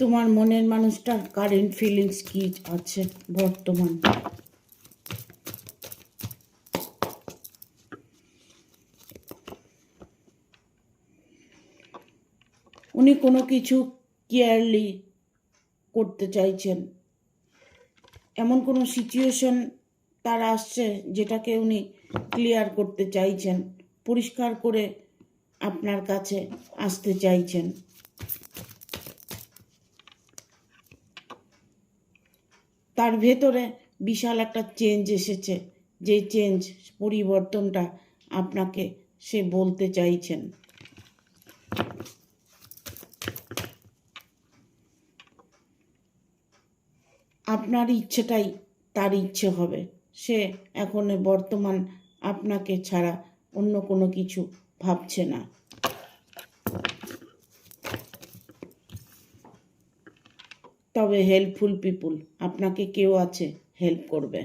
তোমার মনের মানুষটার কারেন্ট ফিলিংস কি আছে বর্তমান? উনি কোনো কিছু কেয়ারলি করতে চাইছেন। এমন কোনো সিচুয়েশন তার আসছে যেটাকে উনি ক্লিয়ার করতে চাইছেন, পরিষ্কার করে আপনার কাছে আসতে চাইছেন। তার ভেতরে বিশাল একটা চেঞ্জ এসেছে। যে চেঞ্জ পরিবর্তনটা আপনাকে সে বলতে চাইছেন। আপনার ইচ্ছেটাই তার ইচ্ছে হবে। সে এখন বর্তমান আপনাকে ছাড়া অন্য কোনো কিছু ভাবছে না। তবে হেল্পফুল পিপুল আপনাকে কেউ আছে হেল্প করবে।